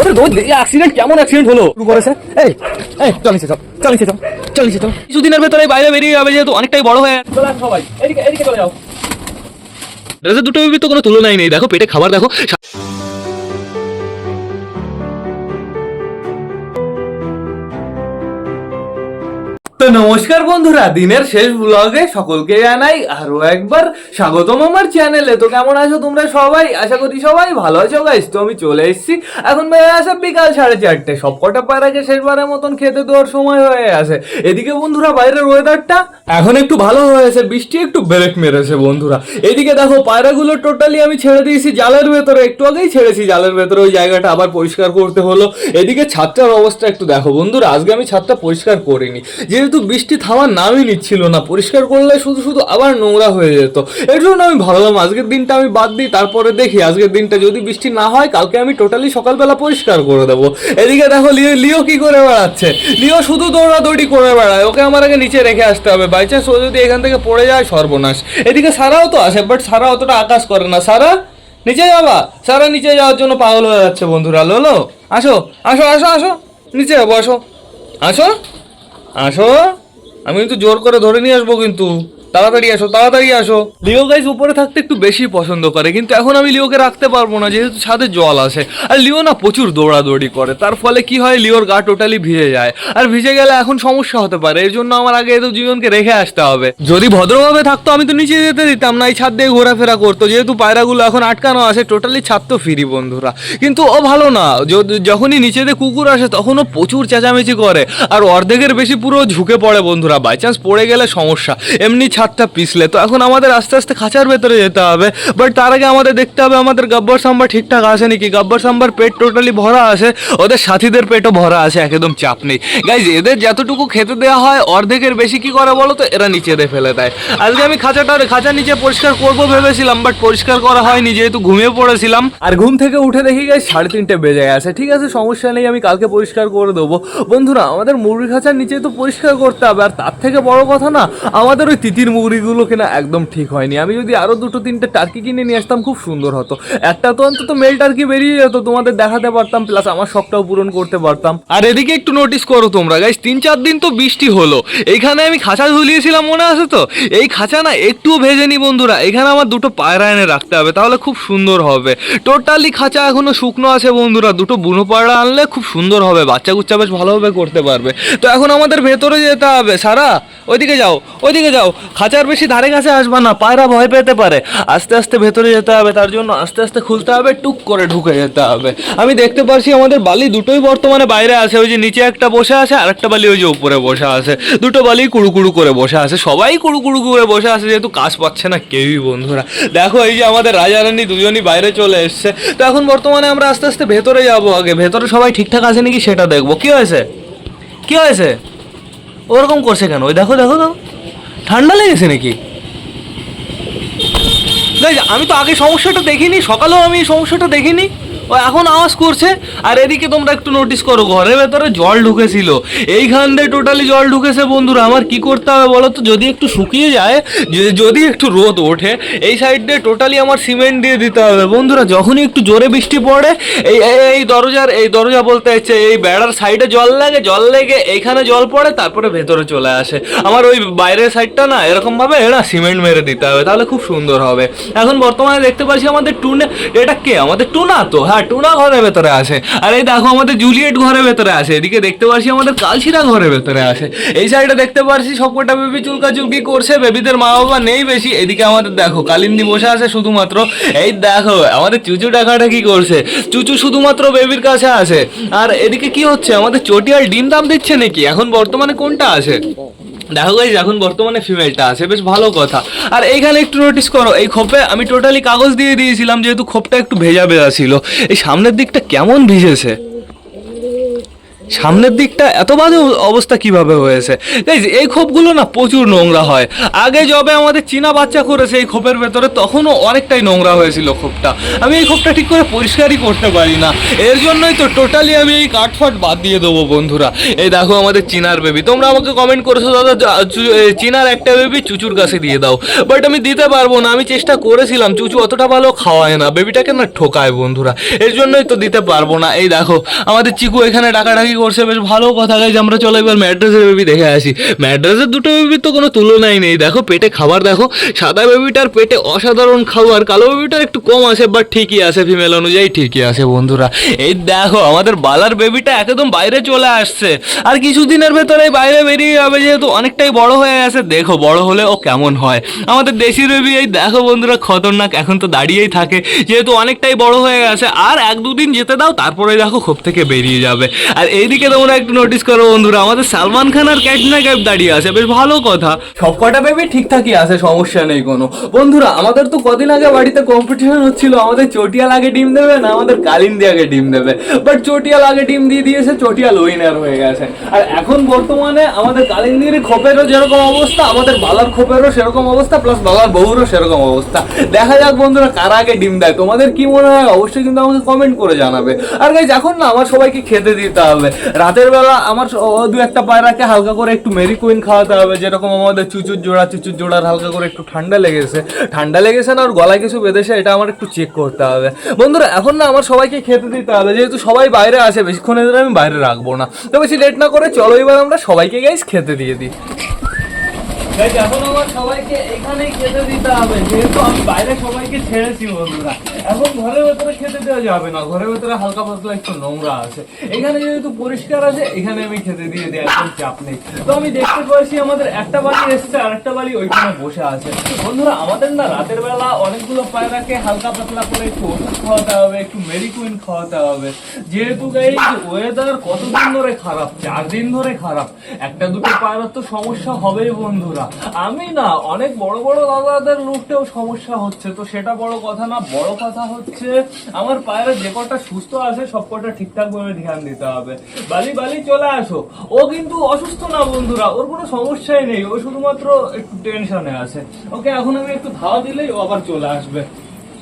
ওরে রোজ অ্যাক্সিডেন্ট কেমন অ্যাক্সিডেন্ট হলো? শুরু করেছে। এই এই চল নিচে চল চল নিচে চল চল নিচে চল। কিছুদিনের ভেতরে এই বাইরে বেরিয়ে যাবে যেহেতু অনেকটাই বড় হয়ে। চলে সবাই এদিকে এদিকে চলে যাও। ড্রেসের দুটো তো কোনো তুলনাই নেই। দেখো পেটে খাবার দেখো তো নমস্কার বন্ধুরা, দিনের শেষ ব্লগে সকলকে জানাই আরও একবার স্বাগতম আমার চ্যানেলে তো কেমন আছো তোমরা সবাই? আশা করি সবাই ভালো আছো গাইস তো আমি চলে এসেছি। এখন বেজে আসে বিকাল সাড়ে চারটে। সব কটা পায়রাকে শেষবারের মতন খেতে দেওয়ার সময় হয়ে আসে এদিকে বন্ধুরা, বাইরের ওয়েদারটা এখন একটু ভালো হয়েছে বৃষ্টি একটু ব্রেক মেরেছে বন্ধুরা। এদিকে দেখো, পায়রাগুলো টোটালি আমি ছেড়ে দিয়েছি জালের ভেতরে। একটু আগেই ছেড়েছি জালের ভেতরে। ওই জায়গাটা আবার পরিষ্কার করতে হলো। এদিকে ছাদটার অবস্থা একটু দেখো বন্ধুরা। আজকে আমি ছাদটা পরিষ্কার করিনি। যেহেতু বৃষ্টি থামার নামই নিচ্ছিল না, পরিষ্কার করলে শুধু শুধু আবার নোংরা হয়ে যেত। এর জন্য আমি ভাবলাম, আজকের দিনটা আমি বাদ দিই, তারপরে দেখি আজকের দিনটা যদি বৃষ্টি না হয়, কালকে আমি টোটালি সকালবেলা পরিষ্কার করে দেবো। এদিকে দেখো, লিও লিও কি করে বেড়াচ্ছে? লিও শুধু দৌড়াদৌড়ি করে বেড়ায়, ওকে আমার আগে নিচে রেখে আসতে হবে। বাই চান্স ও যদি এখান থেকে পড়ে যায়, সর্বনাশ। এদিকে সারাও তো আসে বাট সারা অতটা আকাশ করে না। সারা, নিচে যাবা? সারা নিচে যাওয়ার জন্য পাগল হয়ে যাচ্ছে বন্ধুরা। লোলো, আসো আসো আসো আসো। নিচে যাব আসো আসো। আসো? আমি কিন্তু জোর করে ধরে নিয়ে আসব কিন্তু। তাড়াতাড়ি আসো তাড়াতাড়ি আসো। লিও গাইজ উপরে থাকতে একটু বেশি পছন্দ করে, কিন্তু এখন আমি লিওকে রাখতে পারব না, যেহেতু ছাদে জল আসে আর লিও না প্রচুর দৌড়াদৌড়ি করে, তার ফলে কি হয়, লিওর গা টোটালি ভিজে যায়। আর ভিজে গেলে এখন সমস্যা হতে পারে, এর জন্য আমার আগে তো জীবনকে রেখে আসতে হবে। যদি ভদ্রভাবে থাকতো, আমি তো নিচে যেতে দিতাম না, এই ছাদ দিয়ে ঘোরাফেরা করতো, যেহেতু পায়রাগুলো এখন আটকানো আছে টোটালি ছাদ তো ফিরি বন্ধুরা। কিন্তু ও ভালো না যখনই নিচে দিয়ে কুকুর আসে তখন ও প্রচুর চেঁচামেচি করে। আর অর্ধেকের বেশি পুরো ঝুঁকে পড়ে বন্ধুরা বাই চান্স পড়ে গেলে সমস্যা। এমনি ছাদটা পিছলে। তো এখন আমাদের আস্তে আস্তে খাঁচার ভেতরে যেতে হবে। বাট তার আগে আমাদের দেখতে হবে আমাদের গব্বর সাম্বার ঠিকঠাক আছে নাকি? গব্বর সাম্বার পেট টোটালি ভরা আছে ওদের সাথীদের পেটও ভরা আছে একদম চাপ নেই। গাইজ এদের যতটুকু খেতে দেওয়া হয়, অর্ধেকের বেশি কি করে বলো তো? এরা নিচে দিয়ে ফেলে দেয়। আজকে আমি খাঁচাটা খাঁচার নিচে পরিষ্কার করব ভেবেছিলাম বাট পরিষ্কার করা হয়নি, যেহেতু ঘুমিয়ে পড়েছিলাম। আর ঘুম থেকে উঠে দেখি গাই সাড়ে তিনটে বেজে গেছে। ঠিক আছে, সমস্যা নেই, আমি কালকে পরিষ্কার করে দেবো। বন্ধুরা, আমাদের মুরগি খাঁচার নিচে তো পরিষ্কার করতে হবে। আর তার থেকে বড় কথা না, আমাদের ওই তিতির মুরগিগুলো কিনা একদম ঠিক হয়নি। আমি যদি আরও দুটো, তিনটে টার্কি কিনে নিয়ে আসতাম, খুব সুন্দর হতো। একটা তো অন্তত মেল টার্কি বেরিয়ে যেত, তোমাদের দেখাতে পারতাম প্লাস আমার শখটাও পূরণ করতে পারতাম। আর এদিকে একটু নোটিস করো তোমরা গাইস তিন চার দিন তো বৃষ্টি হলো। এইখানে আমি খাঁচা ঝুলিয়েছিলাম, মনে আছে তো? এই খাঁচা না একটুও ভেজেনি বন্ধুরা, এখানে আমার দুটো পায়রা এনে রাখতে হবে, তাহলে খুব সুন্দর হবে। টোটালি খাঁচা এখনও শুকনো আছে বন্ধুরা, দুটো বুনো পায়রা আনলে খুব সুন্দর হবে বাচ্চা কুচ্চা বেশ ভালোভাবে করতে পারবে। তো এখন আমাদের ভেতরে যেতে হবে, সারা, ওইদিকে যাও ওইদিকে যাও খাঁচার বেশি ধারে কাছে আসবা না, পায়রা ভয় পেতে পারে। আস্তে আস্তে ভেতরে যেতে হবে, তার জন্য আস্তে আস্তে খুলতে হবে, টুক করে ঢুকে যেতে হবে। আমি দেখতে পারছি আমাদের বালি দুটোই বর্তমানে বাইরে আছে, ওই যে নিচে একটা বসে আছে, আর একটা বালি ওই যে উপরে বসে আছে। দুটো বালি কুড়ু কুড়ু করে বসে আছে, সবাই কুড়ু কুড়ু করে বসে আছে, যেহেতু কাজ পাচ্ছে না কেউই, বন্ধুরা। দেখো এই যে আমাদের রাজা রানী দুজনই বাইরে চলে এসছে। তো এখন বর্তমানে আমরা আস্তে আস্তে ভেতরে যাব আগে। ভেতরে সবাই ঠিকঠাক আছে নাকি সেটা দেখব। কি হয়েছে? কি হয়েছে? ওরকম করছে কেন? ওই দেখো দেখো দেখো ঠান্ডা লেগেছে নাকি? আমি তো আগে সমস্যাটা দেখিনি সকালেও আমি এই সমস্যাটা দেখিনি। ও, এখন আওয়াজ করছে? আর এদিকে তোমরা একটু নোটিস করো, ঘরের ভেতরে জল ঢুকেছিল। এইখান দিয়ে টোটালি জল ঢুকেছে বন্ধুরা, আমার কি করতে হবে বলো তো? যদি একটু শুকিয়ে যায়, যদি একটু রোদ ওঠে, এই সাইড দিয়ে টোটালি আমার সিমেন্ট দিয়ে দিতে হবে। বন্ধুরা, যখনই একটু জোরে বৃষ্টি পড়ে, এই, এই- দরজার, এই দরজা বলতে হচ্ছে এই বেড়ার সাইডে জল লাগে, জল লেগে এইখানে জল পড়ে, তারপরে ভেতরে চলে আসে। আমার ওই বাইরের সাইডটা না এরকম ভাবে না সিমেন্ট মেরে দিতে হবে, তাহলে খুব সুন্দর হবে। এখন বর্তমানে দেখতে পাচ্ছি আমাদের টুনে, এটা কে? আমাদের টুনা তো হ্যাঁ? টুনা ঘরের ভেতরে আছে। আর এই দেখো আমাদের জুলিয়েট ঘরের ভেতরে আছে। এদিকে দেখতে পারছি আমাদের কালশিরা ঘরের ভেতরে আছে। এই সাইডে দেখতে পাচ্ছি সবকটা বেবি চুলকা চুলকি করছে বেবিদের মা বাবা নেই বেশি। এদিকে আমাদের দেখো, কালিন্দি বসে আছে শুধুমাত্র। এই দেখো, আমাদের চুচু টাকাটা কি করছে? চুচু শুধুমাত্র বেবির কাছে আছে। আর এদিকে কি হচ্ছে? আমাদের চটিয়াল ডিম দাম দিচ্ছে নাকি? এখন বর্তমানে কোনটা আছে? দেখো গাইজ এখন বর্তমানে ফিমেলটা আছে, বেশ ভালো কথা। আর এইখানে একটু নোটিস করো, এই খোপে আমি টোটালি কাগজ দিয়ে দিয়েছিলাম, যেহেতু খোপটা একটু ভেজা ভেজা ছিল। এই সামনের দিকটা কেমন ভিজেছে? সামনের দিকটা এত বাজে অবস্থা কীভাবে হয়েছে? এই খোপগুলো না প্রচুর নোংরা হয়। আগে যবে আমাদের চীনা বাচ্চা করেছে এই খোপের ভেতরে, তখনও অনেকটাই নোংরা হয়েছিল খোপটা। আমি এই খোপটা ঠিক করে পরিষ্কারই করতে পারি না। এর জন্যই তো টোটালি আমি এই কাঠফাট বাদ দিয়ে দেবো বন্ধুরা। এই দেখো আমাদের চীনার বেবি তোমরা আমাকে কমেন্ট করেছ, দাদা চীনার একটা বেবি চুচুর কাছে দিয়ে দাও। বাট আমি দিতে পারব না, আমি চেষ্টা করেছিলাম, চুচু অতটা ভালো খাওয়ায় না। বেবিটাকে না ঠোকায় বন্ধুরা। এর জন্যই তো দিতে পারব না। এই দেখো, আমাদের চিকু এখানে ডাকাডাকি করছে বেশ ভালো কথা গাইজ, আমরা চলো এবার ম্যাড্রেসের বেবি দেখে আসি। ম্যাড্রেসের দুটো বেবির তো কোনো তুলনাই নেই। দেখো, পেটে খাবার দেখো, সাদা বেবিটার পেটে অসাধারণ খাবার, কালো বেবিটার একটু কম আছে বাট ঠিকই আছে ফিমেল অনুযায়ী ঠিকই আছে বন্ধুরা। এই দেখো, আমাদের বালার বেবিটা একদম বাইরে চলে আসছে। আর কিছুদিনের ভেতরে বাইরে বেরিয়ে যাবে, যেহেতু অনেকটাই বড় হয়ে গেছে। দেখো, বড় হলে ও কেমন হয়। আমাদের দেশি বেবি এই দেখো, বন্ধুরা, খতরনাক এখন তো দাঁড়িয়েই থাকে, যেহেতু অনেকটাই বড় হয়ে গেছে। আর এক দুদিন যেতে দাও তারপরে দেখো খোপ থেকে বেরিয়ে যাবে। আর এইদিকে তোমরা একটু নোটিস করো বন্ধুরা, আমাদের সালমান খান আর ক্যাটরিনা ক্যাপ দাঁড়িয়ে আছে, বেশ ভালো কথা। সব কটা বেবি ঠিকঠাকই আছে, সমস্যা নেই কোনো। বন্ধুরা, আমাদের তো কদিন আগে বাড়িতে কম্পিটিশন হচ্ছিল, আমাদের চটিয়াল আগে ডিম দেবে না, আমাদের কালিন্দি আগে ডিম দেবে। বাট চটিয়াল আগে ডিম দিয়ে দিয়েছে, চটিয়াল উইনার হয়ে গেছে। আর এখন বর্তমানে আমাদের কালিন্দির খোপেরও যেরকম অবস্থা, আমাদের বালার খোপেরও সেরকম অবস্থা প্লাস বালার বউরও সেরকম অবস্থা। দেখা যাক বন্ধুরা, কারা আগে ডিম দেয়। তোমাদের কি মনে হয়? অবশ্যই কিন্তু আমাকে কমেন্ট করে জানাবে। আর গাইজ এখন না, আমার সবাইকে খেতে দিতে হবে। রাতের বেলা আমার দু একটা পায়রাকে হালকা করে একটু মেরি কুইন খাওয়াতে হবে, যেরকম আমাদের চুচুর জোড়া, চুচুর জোড়ার হালকা করে একটু ঠান্ডা লেগেছে। ঠান্ডা লেগেছে না, ওর গলায় কিছু বেঁধেছে, এটা আমার একটু চেক করতে হবে। বন্ধুরা, এখন না আমার সবাইকে খেতে দিতে হবে, যেহেতু সবাই বাইরে আসে বেশিক্ষণ আমি বাইরে রাখব না। তো বেশি লেট না করে চলো, এবার আমরা সবাইকে গাইস খেতে দিয়ে দিই। এখন আমার সবাইকে এখানেই খেতে দিতে হবে। যেহেতু আমি বাইরে সবাইকে ছেড়েছি বন্ধুরা। এখন ঘরের ভেতরে খেতে দেওয়া যাবে না। ঘরের ভেতরে হালকা পাতলা একটু নোংরা আছে। এখানে যেহেতু পরিষ্কার আছে, এখানে আমি খেতে দিয়ে চাপ নেই। তো আমি দেখতে পাচ্ছি আমাদের একটা বালি এসছে আর একটা বালি ওইখানে বসে আছে। বন্ধুরা, আমাদের না রাতের বেলা অনেকগুলো পায়রাকে হালকা পাতলা করে একটু ওষুধ খাওয়াতে হবে, একটু মেডিকুইন খাওয়াতে হবে। যেহেতু এই ওয়েদার কতদিন ধরে খারাপ? চার দিন ধরে খারাপ। একটা দুটো পায়রার তো সমস্যা হবেই বন্ধুরা। আমি না, অনেক বড় বড় দাদাদের লুকটেও সমস্যা হচ্ছে, তো সেটা বড় কথা না, বড় কথা হচ্ছে আমার পায়ের যে কটা সুস্থ আছে, সব কটা ঠিকঠাক ভাবে ধ্যান দিতে হবে। বালি বালি চলে আসো। ও কিন্তু অসুস্থ না বন্ধুরা, ওর কোনো সমস্যাই নেই, ও শুধুমাত্র একটু টেনশনে আছে। ওকে এখন আমি একটু ধাওয়া দিলেই ও আবার চলে আসবে।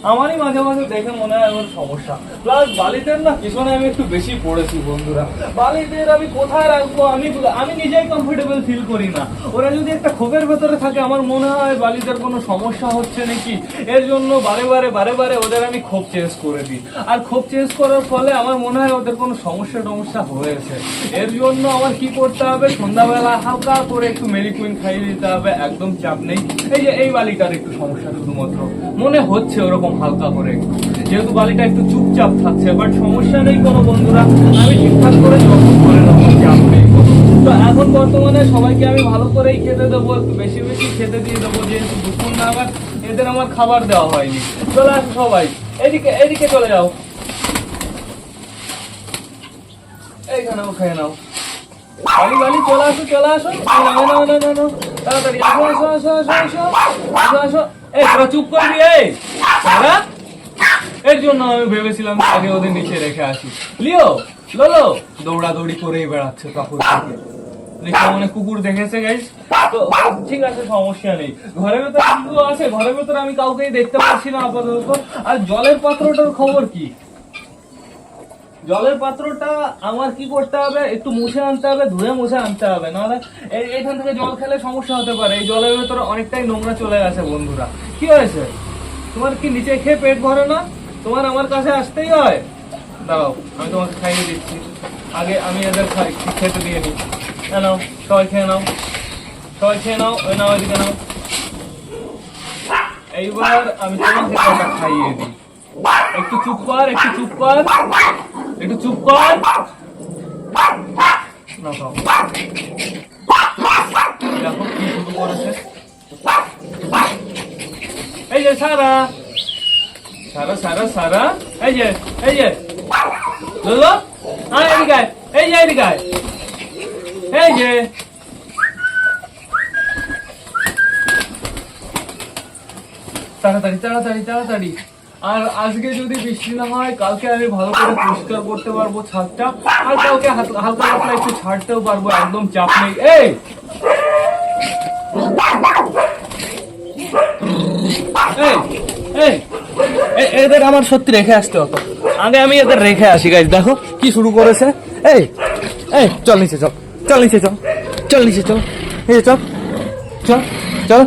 আমারই মাঝে মাঝে দেখে মনে হয় ওর সমস্যা। প্লাস বালিদের না পিছনে আমি একটু বেশি পড়েছি বন্ধুরা। বালিদের আমি কোথায় রাখব? আমি আমি নিজেই কমফোর্টেবল ফিল করি না। ওরা যদি একটা ক্ষোভের ভেতরে থাকে, আমার মনে হয় বালিদের কোনো সমস্যা হচ্ছে নাকি? এর জন্য বারে বারে বারে বারে ওদের আমি ক্ষোভ চেঞ্জ করে দিই। আর ক্ষোভ চেঞ্জ করার ফলে আমার মনে হয় ওদের কোনো সমস্যা টমস্যা হয়েছে। এর জন্য আমার কি করতে হবে? সন্ধ্যাবেলা হালকা করে একটু মেরিকুইন খাইয়ে দিতে হবে। একদম চাপ নেই। এই যে এই বালিটার একটু সমস্যা শুধুমাত্র। মনে হচ্ছে ওরকম হালকা করে। যেহেতু বালিটা একটু চুপচাপ থাকছে বাট সমস্যা নেই কোনো বন্ধুরা। আমি ঠিকঠাক করে যত্ন করে নেব তো এখন বর্তমানে সবাইকে আমি ভালো করেই খেতে দেবো বেশি বেশি খেতে দিয়ে দেবো, যেহেতু দুপুর নাগাদ এদের আমার খাবার দেওয়া হয়নি। চলে আসো সবাই। এদিকে এদিকে চলে যাও। এইখানেও খেয়ে নাও। বালি চলে আসো চলে আসো। না না না না। তাড়াতাড়ি, আসো আসো আসো আসো আসো। আসো আসো। চুপ করবি এই। সারা এর জন্য আমি ভেবেছিলাম আগে ওদের নিচে রেখে আসি। লিও দৌড়াদৌড়ি করেই বেড়াচ্ছে তখন থেকে মনে কুকুর দেখেছে গাইস তো, ঠিক আছে, সমস্যা নেই। ঘরের ভেতরে আছে, ঘরের ভেতরে আমি কাউকেই দেখতে পাচ্ছি না আপাতত। আর জলের পাত্রটার খবর কি? জলের পাত্রটা আমার কি করতে হবে? একটু মুছে আনতে হবে, ধুয়ে মুছে আনতে হবে। নাহলে এই এখান থেকে জল খেলে সমস্যা হতে পারে। এই জলের ভেতরে অনেকটাই নোংরা চলে গেছে বন্ধুরা। কি হয়েছে? তোমার কি নিচে খেয়ে পেট ভরে না? তোমার আমার কাছে আসতেই হয়। দাঁড়াও, আমি তোমাকে খাইয়ে দিচ্ছি। আগে আমি এদের খাই, খেতে দিয়ে নিই নাও, সবাই খেয়ে নাও। সবাই খেয়ে নাও, ওই নাও এদিকে নাও। এইবার আমি তোমাকে খাইয়ে দিই। একটু চুপ কর, একটু চুপ কর। একটু চুপ কর। না। দেখো কি এই যে সারা। সারা সারা সারা। এই যে এই যে। লোলো হ্যাঁ এদিকে। এই যে, এদিকে। এই যে। তাড়াতাড়ি তাড়াতাড়ি তাড়াতাড়ি। আর আজকে যদি বৃষ্টি না হয় কালকে আমি ভালো করে পরিষ্কার করতে পারব ছাদটা আর কালকে হাত- হালকা একটু ছাড়তেও পারব একদম চাপ নেই। এই! এদের আমার সত্যি রেখে আসতে হতো আগে আমি এদের রেখে আসি গাইজ দেখো কি শুরু করেছে। এই এই চল নিচে চল চল নিচে চল চল নিচে চল এই চল চল চল।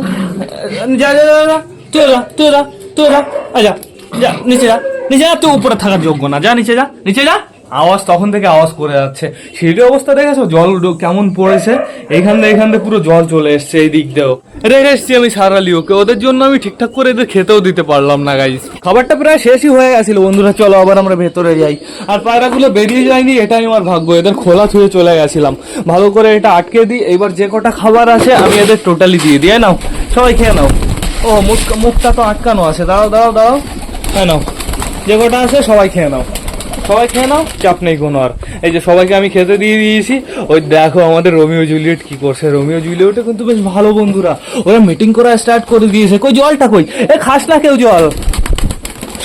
যা যা যা, যা তোরা যা। তুই যা, নিচে যা নিচে যা তুই উপরে থাকার যোগ্য না। যা, নিচে যা নিচে যা। আওয়াজ তখন থেকে আওয়াজ করে যাচ্ছে। সিঁড়ির অবস্থা দেখেছ? জল কেমন পড়েছে? এইখান থেকে এইখান থেকে পুরো জল চলে এসছে এই দিক দিয়েও। রেখে এসছি আমি সারালি ওকে। ওদের জন্য আমি ঠিকঠাক করে এদের খেতেও দিতে পারলাম না গাইজ খাবারটা প্রায় শেষই হয়ে গেছিল। বন্ধুরা, চলো আবার আমরা ভেতরে যাই। আর পায়রাগুলো বেরিয়ে যায়নি, এটাই আমার ভাগ্য। এদের খোলা ছুঁয়ে চলে গেছিলাম। ভালো করে এটা আটকে দিই। এবার যে কটা খাবার আছে, আমি এদের টোটালি দিয়ে দিয়ে নাও, সবাই খেয়ে নাও। ও, মুখ মুখটা তো আটকানো আছে। দাও দাও দাও হ্যাঁ নাও। যে কটা আছে সবাই খেয়ে নাও। সবাই খেয়ে নাও, চাপ নেই কোনো আর। এই যে সবাইকে আমি খেতে দিয়ে দিয়েছি, ওই দেখো আমাদের রোমিও জুলিয়েট কি করছে। রোমিও জুলিয়েটও কিন্তু বেশ ভালো বন্ধুরা। ওরা মিটিং করা স্টার্ট করে দিয়েছে। কই জলটা কই? এ, খাস না কেউ জল।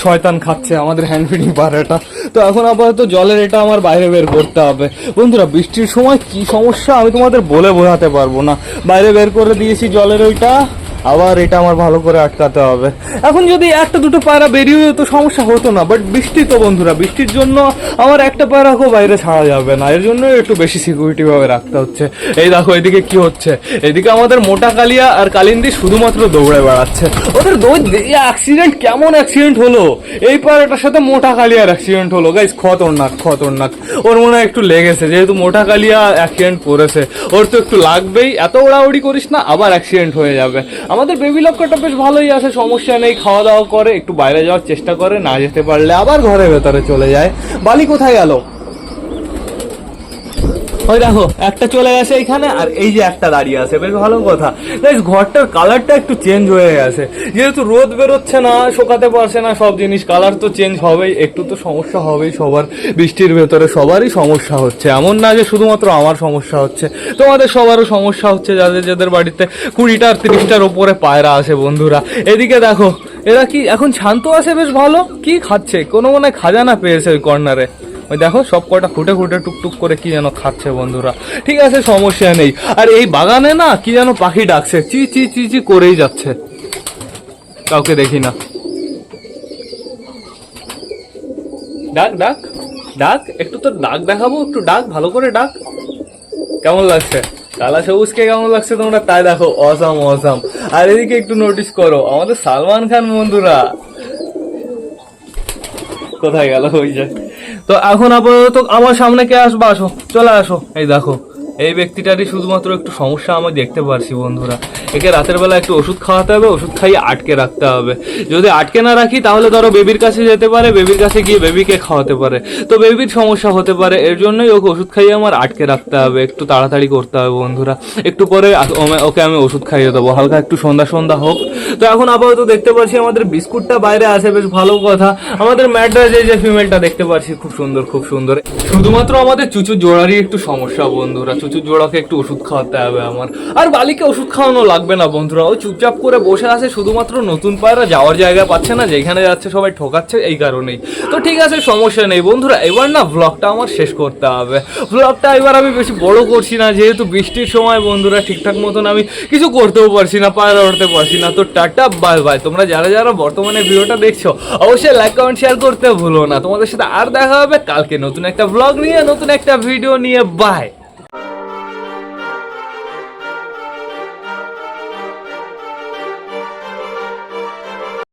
শয়তান খাচ্ছে আমাদের হ্যান্ড ফিডিং পাড়াটা। তো এখন আপাতত জলের এটা আমার বাইরে বের করতে হবে। বন্ধুরা, বৃষ্টির সময় কি সমস্যা আমি তোমাদের বলে বোঝাতে পারব না। বাইরে বের করে দিয়েছি জলের ওইটা। আবার এটা আমার ভালো করে আটকাতে হবে। এখন যদি একটা দুটো পায়রা বেরিয়ে যেত, সমস্যা হতো না। বাট বৃষ্টি তো বন্ধুরা, বৃষ্টির জন্য আমার একটা পায়রাকেও বাইরে ছাড়া যাবে না। এর জন্য একটু বেশি সিকিউরিটি ভাবে রাখতে হচ্ছে। এই দেখো, এদিকে কি হচ্ছে? এদিকে আমাদের মোটা কালিয়া আর কালিন্দি শুধুমাত্র দৌড়ে বেড়াচ্ছে। ওদের অ্যাক্সিডেন্ট কেমন অ্যাক্সিডেন্ট হলো? এই পায়রাটার সাথে মোটা কালিয়ার অ্যাক্সিডেন্ট হলো। গাইস খতরনাক খতরনাক। ওর মনে হয় একটু লেগেছে, যেহেতু মোটা কালিয়া অ্যাক্সিডেন্ট করেছে। ওর তো একটু লাগবেই। এত ওড়াউড়ি করিস না, আবার অ্যাক্সিডেন্ট হয়ে যাবে। আমাদের বেবি লক্ষ্যটা বেশ ভালোই আছে, সমস্যা নেই খাওয়া দাওয়া করে, একটু বাইরে যাওয়ার চেষ্টা করে, না যেতে পারলে আবার ঘরের ভেতরে চলে যায়। বালি কোথায় গেল? ওই দেখো, একটা চলে গেছে এখানে আর এই যে একটা দাঁড়িয়ে আছে, বেশ ভালো কথা। গাইস ঘরটার কালারটা একটু চেঞ্জ হয়ে গেছে। যেহেতু রোদ বেরোচ্ছে না, শোকাতে পারছে না সব জিনিস কালার তো চেঞ্জ হবেই, একটু তো সমস্যা হবেই সবার, বৃষ্টির ভেতরে সবারই সমস্যা হচ্ছে। এমন না যে শুধুমাত্র আমার সমস্যা হচ্ছে, তোমাদের সবারও সমস্যা হচ্ছে, যাদের যাদের বাড়িতে কুড়িটা আর তিরিশটার ওপরে পায়রা আছে বন্ধুরা। এদিকে দেখো, এরা কি এখন শান্ত আছে বেশ ভালো? কি খাচ্ছে? কোনো মনে হয় খাজানা পেয়েছে ওই কর্নারে ওই দেখো, সব কটা খুঁটে খুঁটে টুকটুক করে কি যেন খাচ্ছে বন্ধুরা। ঠিক আছে, সমস্যা নেই। আর এই বাগানে না কি যেন পাখি ডাকছে, চি চি চি চি করেই যাচ্ছে। কাউকে দেখি না। ডাক ডাক ডাক, একটু তো ডাক দেখাবো, একটু ডাক, ভালো করে ডাক। কেমন লাগছে? কালা সবুজকে কেমন লাগছে তোমরা? তাই দেখো অসাম অসাম আর এদিকে একটু নোটিস করো, আমাদের সালমান খান বন্ধুরা। কোথায় গেল ওই যে? তো এখন আপাতত আমার সামনে কে আসবা? আসো, চলে আসো। এই দেখো, এই ব্যক্তিটারই শুধুমাত্র একটু সমস্যা আমি দেখতে পারছি বন্ধুরা। একে রাতের বেলা একটু ওষুধ খাওয়াতে হবে, ওষুধ খাইয়ে আটকে রাখতে হবে। যদি আটকে না রাখি, তাহলে ধরো বেবির কাছে যেতে পারে, বেবির কাছে গিয়ে বেবিকে খাওয়াতে পারে। তো বেবির সমস্যা হতে পারে, এর জন্যই ওকে ওষুধ খাইয়ে আমার আটকে রাখতে হবে, একটু তাড়াতাড়ি করতে হবে বন্ধুরা। একটু পরে ওকে আমি ওষুধ খাইয়ে দেবো, হালকা একটু সন্ধ্যা সন্ধ্যা হোক। তো এখন আপাতত দেখতে পাচ্ছি আমাদের বিস্কুটটা বাইরে আছে, বেশ ভালো কথা। আমাদের ম্যাড্রাস এই যে ফিমেলটা দেখতে পাচ্ছি, খুব সুন্দর খুব সুন্দর। শুধুমাত্র আমাদের চুচুর জোড়ারই একটু সমস্যা, বন্ধুরা। চুচুর জোড়াকে একটু ওষুধ খাওয়াতে হবে আমার। আর বালিকে ওষুধ খাওয়ানো লাগবে না, বন্ধুরা। ও চুপচাপ করে বসে আছে, শুধুমাত্র নতুন পায়রা যাওয়ার জায়গা পাচ্ছে না, যেখানে যাচ্ছে সবাই ঠকাচ্ছে এই কারণেই। তো ঠিক আছে, সমস্যা নেই, বন্ধুরা। এবার না ব্লগটা আমার শেষ করতে হবে। ব্লগটা এবার আমি বেশি বড় করছি না, যেহেতু বৃষ্টির সময়, বন্ধুরা, ঠিকঠাক মতন আমি কিছু করতেও পারছি না, পায়রা উঠতে পারছি না। তো টাটা, বাই বাই। তোমরা যারা যারা বর্তমানে ভিডিওটা দেখছ, অবশ্যই লাইক কমেন্ট শেয়ার করতে ভুলো না। তোমাদের সাথে আর দেখা হবে কালকে নতুন একটা ব্লগ নিয়ে, নতুন একটা ভিডিও নিয়ে। বাই